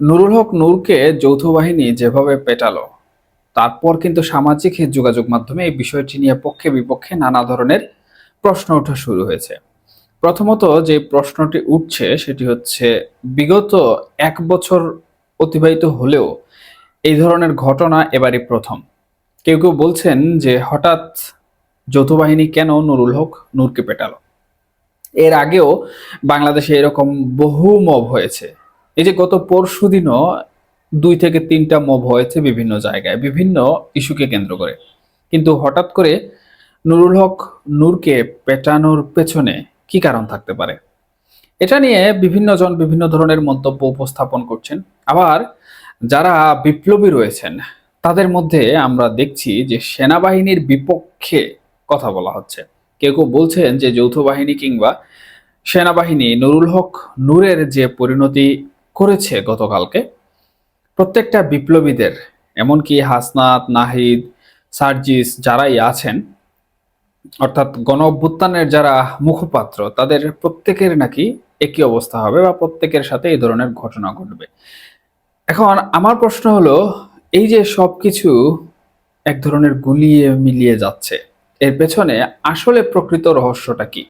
নুরুল হক নূরকে যৌথ বাহিনী যেভাবে পেটালো, তারপর কিন্তু সামাজিক যোগাযোগ মাধ্যমে এই বিষয়টি নিয়ে পক্ষে বিপক্ষে নানা ধরনের প্রশ্ন ওঠা শুরু হয়েছে। প্রথমত যে প্রশ্নটি উঠছে সেটি হচ্ছে, বিগত এক বছর অতিবাহিত হলেও এই ধরনের ঘটনা এবারই প্রথম। কেউ কেউ বলছেন যে হঠাৎ যৌথ বাহিনী কেন নুরুল হক নূরকে পেটালো? এর আগেও বাংলাদেশে এরকম বহু মব হয়েছে। এই যে গত পরশু দিনও দুই থেকে তিনটা মব হয়েছে বিভিন্ন জায়গায়, বিভিন্ন ইস্যুকে কেন্দ্র করে। কিন্তু হঠাৎ করে নুরুল হক নূরকে পেটানোর পেছনে কি কারণ থাকতে পারে? এটা নিয়ে বিভিন্ন জন বিভিন্ন ধরনের মন্তব্য উপস্থাপন করছেন। আবার যারা বিপ্লবী রয়েছেন, তাদের মধ্যে আমরা দেখছি যে সেনাবাহিনীর বিপক্ষে কথা বলা হচ্ছে। কেউ কেউ বলছেন যে যৌথ বাহিনী কিংবা সেনাবাহিনী, নুরুল হক নূরের যে পরিণতি করেছে গতকালকে। প্রত্যেকটা বিপ্লবীদের, এমনকি হাসনাত, নাহিদ, সার্জিস যারাই আছেন, অর্থাৎ গণ অভ্যুত্থানের যারা মুখপাত্র, তাদের প্রত্যেকের নাকি একই অবস্থা হবে বা প্রত্যেকের সাথে এই ধরনের ঘটনা ঘটবে। এখন আমার প্রশ্ন হলো, এই যে সবকিছু এক ধরনের গুলিয়ে মিলিয়ে যাচ্ছে, এর পেছনে আসলে প্রকৃত রহস্যটা কি?